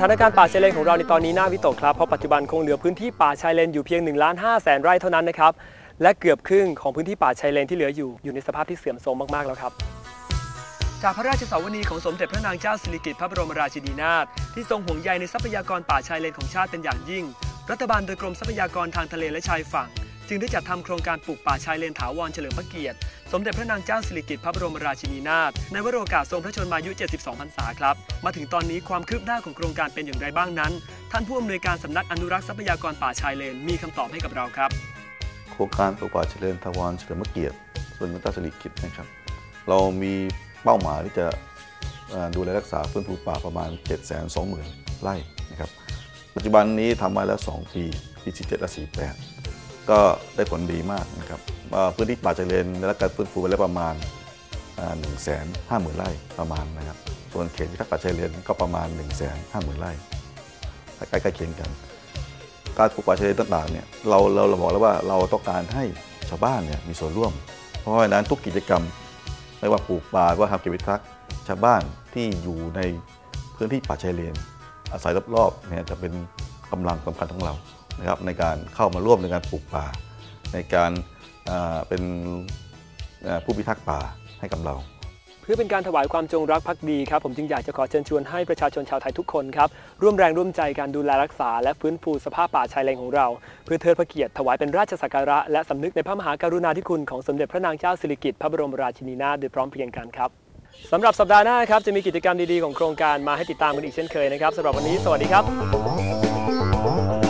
สถานการณ์ป่าชายเลนของเราในตอนนี้น่าวิตกครับ เพราะปัจจุบันคงเหลือพื้นที่ป่าชายเลนอยู่เพียง1ล้าน5แสนไร่เท่านั้นนะครับ และเกือบครึ่งของพื้นที่ป่าชายเลนที่เหลืออยู่ อยู่ในสภาพที่เสื่อมโทรมมาก ๆ แล้วครับ จากพระราชสาวนีของสมเด็จพระนางเจ้าสิริกิติ์พระบรมราชินีนาถที่ทรงห่วงใยในทรัพยากรป่าชายเลนของชาติเป็นอย่างยิ่ง รัฐบาลโดยกรมทรัพยากรทางทะเลและชายฝั่ง จึงได้จัดทำโครงการปลูกป่าชายเลนถาวรเฉลิมพระเกียรติ สมเด็จพระนางเจ้าสิริกิติ์พระบรมราชินีนาถในวโรกาสทรงพระชนมายุ 72 พรรษาครับ มาถึงตอนนี้ความคืบหน้าของโครงการเป็นอย่างไรบ้างนั้น ท่านผู้อำนวยการสำนักอนุรักษ์ทรัพยากรป่าชายเลนมีคำตอบให้กับเราครับ โครงการปลูกป่าชายเลิมทวรเฉลิมพระเกียรติส่วนพระเจ้าสิริกิติ์นะครับ เรามีเป้าหมายที่จะดูแลรักษาฟื้นฟูป่าประมาณ 7 2 0 0 0 0 ไร่นะครับ ปัจจุบันนี้ทำมาแล้ว 2 ปีปี47และ48 ก็ได้ผลดีมากนะครับพื้นที่ป่าเลิมได้รับการฟื้นฟูไปแล้วประมาณ 1 5 0 0 0 0 ไร่ประมาณนะครับ ส่วนเขตพิทักป่าชายเลิมก็ประมาณ 1 5 0 0 0 0 ไร่ใกล้ๆเคียงกัน การปลูกป่าชายเลนต่างๆเนี่ยเราเราเราบอกแล้วว่าเราต้องการให้ชาวบ้านเนี่ยมีส่วนร่วม เพราะฉะนั้นทุกกิจกรรมไม่ว่าปลูกป่าว่าทำกิจวิทักษ์ชาวบ้านที่อยู่ในพื้นที่ป่าชายเลน อาศัยรอบๆเนี่ยจะเป็นกำลังสำคัญของเรา นะครับในการเข้ามาร่วมในการปลูกป่า ในการเป็นผู้พิทักษ์ป่าให้กับเรา เพื่อเป็นการถวายความจงรักภักดีครับ ผมจึงอยากจะขอเชิญชวนให้ประชาชนชาวไทยทุกคนครับร่วมแรงร่วมใจการดูแลรักษา และฟื้นฟูสภาพป่าชายเลนของเรา เพื่อเทิดพระเกียรติถวายเป็นราชสักการะ และสำนึกในพระมหากรุณาธิคุณของสมเด็จพระนางเจ้าสิริกิติ์พระบรมราชินีนาถโดยพร้อมเพรียงกันครับสำหรับสัปดาห์หน้าครับจะมีกิจกรรมดีๆของโครงการมาให้ติดตามกันอีกเช่นเคยนะครับสำหรับวันนี้ สวัสดีครับ